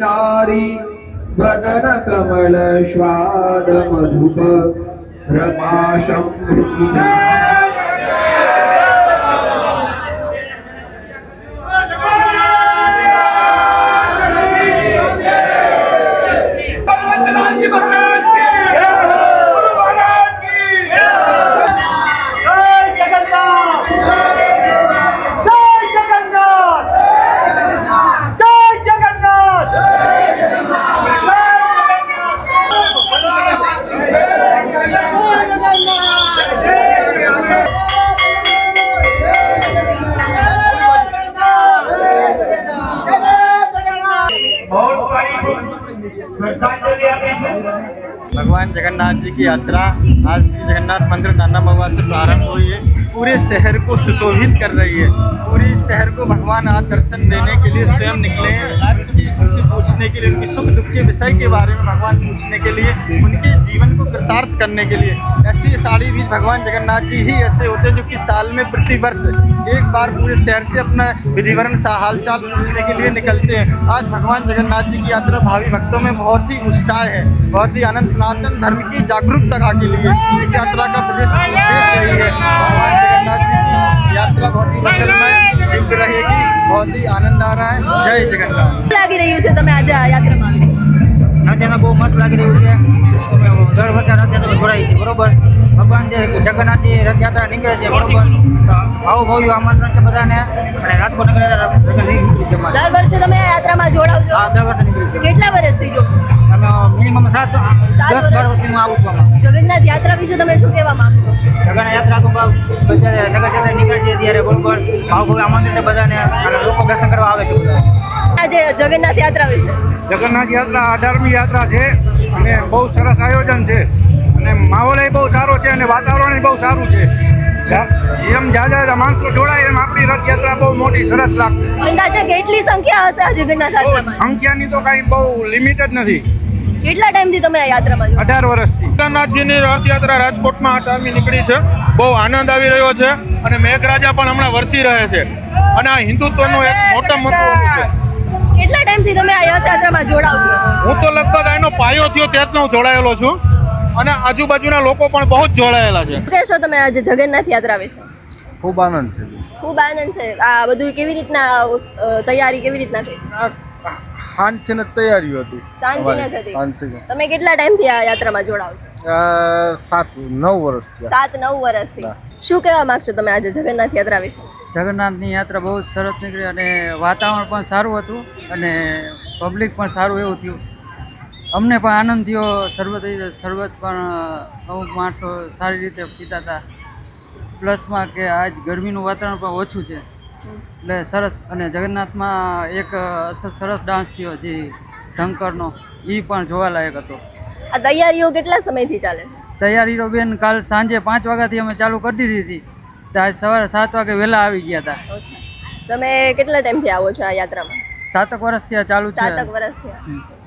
नारी वदनकमलश्वादमधुप रमाशं महाराज भगवान जगन्नाथ जी की यात्रा आज श्री जगन्नाथ मंदिर नाना महुआ से प्रारंभ हुई है पूरे शहर को सुशोभित कर रही है। पूरे शहर को भगवान आज दर्शन देने के लिए स्वयं निकले हैं। उसकी उनसे पूछने के लिए, उनकी सुख दुख के विषय के बारे में भगवान पूछने के लिए, उनके जीवन को कृतार्थ करने के लिए। ऐसी साड़ी बीच भगवान जगन्नाथ जी ही ऐसे होते हैं जो कि साल में प्रति वर्ष एक बार पूरे शहर से अपना विधिवरण सा हाल चाल पूछने के लिए निकलते हैं। आज भगवान जगन्नाथ जी की यात्रा भावी भक्तों में बहुत ही उत्साह है। बहुत ही आनंद, सनातन धर्म की जागरूकता के लिए इस यात्रा का प्रदेश उद्देश्य यही है। भगवान जगन्नाथ जी की यात्रा बहुत ही मंगलमय दिव्य रहेगी बहुत ही आनंद आ रहा है जय जगन्नाथ લાગી રહ્યું છે તમે આજે આ યાત્રામાં નાટ્યમાં બહુ મસ્ત લાગી રહ્યું છે અમે દર વર્ષે રથયાત્રા જોડાઈ છે બરોબર ભગવાન જે જગન્નાથજી રથયાત્રા નીકળે છે બરોબર આવું ભવ્ય આમંત્રણ છે બધાને અને રાજકોટ નગર નીકળી છે અમારે. દર વર્ષે તમે આ યાત્રામાં જોડાવ છો આ દર વર્ષે નીકળી છે કેટલા વર્ષથી જો અમે મિનિમમ સાત દસ બાર વર્ષથી હું આવું છું આમાં. જગન્નાથ યાત્રા વિશે તમે શું કહેવા માંગશો? જગન્નાથ યાત્રા તો નગર ક્ષેત્રે નીકળે છે ત્યારે બરોબર. ભાવ ભવ્ય આમંત્રણ છે બધાને અને લોકો દર્શન કરવા આવે છે બધા આજે જગન્નાથ યાત્રા વિશે. જગન્નાથ યાત્રા અઢારમી યાત્રા છે અને બહુ સરસ આયોજન છે. અને માહોલ બહુ સારો છે અને વાતાવરણ બહુ સારું છે. જા- જેમ જાજા માણસો જોડાય એમ આપણી રથયાત્રા બહુ મોટી સરસ લાગશે. અંદાજે કેટલી સંખ્યા હશે જગન્નાથ યાત્રામાં? સંખ્યાની તો કાંઈ બહુ લિમિટેડ નથી. કેટલા ટાઈમથી તમે આ યાત્રામાં છો અઢાર વર્ષથી. કેદારનાથજીની રથયાત્રા રાજકોટમાં આઠમી નીકળી છે. બહુ આનંદ આવી રહ્યો છે અને મેઘરાજા પણ હમણાં વરસી રહે છે. અને આ હિન્દુત્વનું એક મોટા મહત્વ છે. કેટલા ટાઈમથી તમે આ રથયાત્રામાં જોડાવ છો? હું તો લગભગ આનો પાયો થયો ત્યારનો હું જોડાયેલો છું. અને આજુબાજુના લોકો પણ બહુ જ જોડાયેલા છે. કહેશો તમે આજે જગન્નાથ યાત્રા વિશે? ખૂબ આનંદ છે. ખૂબ આનંદ છે. આ બધું કેવી રીતના તૈયારી કેવી રીતના થઈ શાંતિને તૈયારીઓ હતી. શાંતિ તમે કેટલા ટાઈમથી આ યાત્રામાં જોડાવ છો? સાત નવ વર્ષથી સાત નવ વર્ષથી. શું કહેવા માંગશો તમે આજે જગન્નાથ યાત્રા વિશે? જગન્નાથની યાત્રા બહુ સરસ નીકળી અને વાતાવરણ પણ સારું હતું અને પબ્લિક પણ સારું એવું થયું. અમને પણ આનંદ થયો. શરબત શરબત પણ અમુક માણસો સારી રીતે પીતા હતા. પ્લસમાં કે આજ ગરમીનું વાતાવરણ પણ ઓછું છે. એટલે સરસ અને જગન્નાથમાં એક સરસ ડાન્સ થયો જે શંકરનો. એ પણ જોવાલાયક હતો. આ તૈયારીઓ કેટલા સમયથી ચાલે? તૈયારીઓ બેન કાલ સાંજે પાંચ વાગ્યાથી અમે ચાલુ કરી દીધી હતી. તો આજ સવારે સાત વાગે વહેલા આવી ગયા હતા તમે કેટલા ટાઈમથી આવો છો આ યાત્રામાં? સાતક વર્ષથી આ ચાલુ છે. સાતક વર્ષથી